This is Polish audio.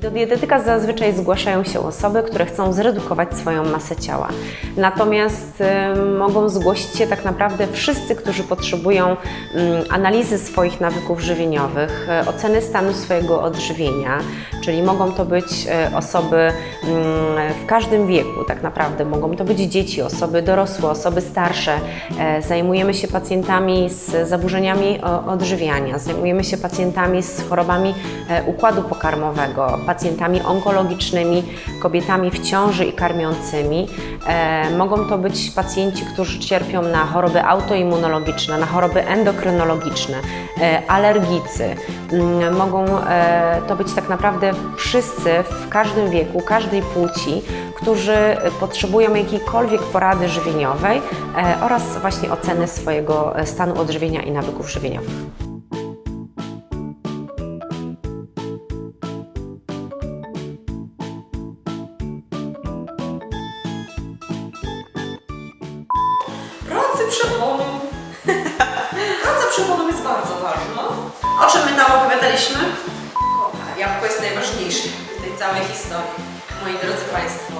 Do dietetyka zazwyczaj zgłaszają się osoby, które chcą zredukować swoją masę ciała. Natomiast y, mogą zgłosić się tak naprawdę wszyscy, którzy potrzebują mm, analizy swoich nawyków żywieniowych, y, oceny stanu swojego odżywienia, czyli mogą to być y, osoby mm, w każdym wieku, tak naprawdę. Mogą to być dzieci, osoby dorosłe, osoby starsze. E, Zajmujemy się pacjentami z zaburzeniami odżywiania, zajmujemy się pacjentami z chorobami e, układu pokarmowego, pacjentami onkologicznymi, kobietami w ciąży i karmiącymi. E, Mogą to być pacjenci, którzy cierpią na choroby autoimmunologiczne, na choroby endokrynologiczne, e, alergicy. Mm, Mogą e, to być tak naprawdę wszyscy w każdym wieku, każdej płci, którzy potrzebują jakiejkolwiek porady żywieniowej oraz właśnie oceny swojego stanu odżywienia i nawyków żywieniowych. Przeponu. Praca przeponu jest bardzo ważna. O czym my tam opowiadaliśmy? Jabłko jest najważniejsze w tej całej historii, moi drodzy Państwo.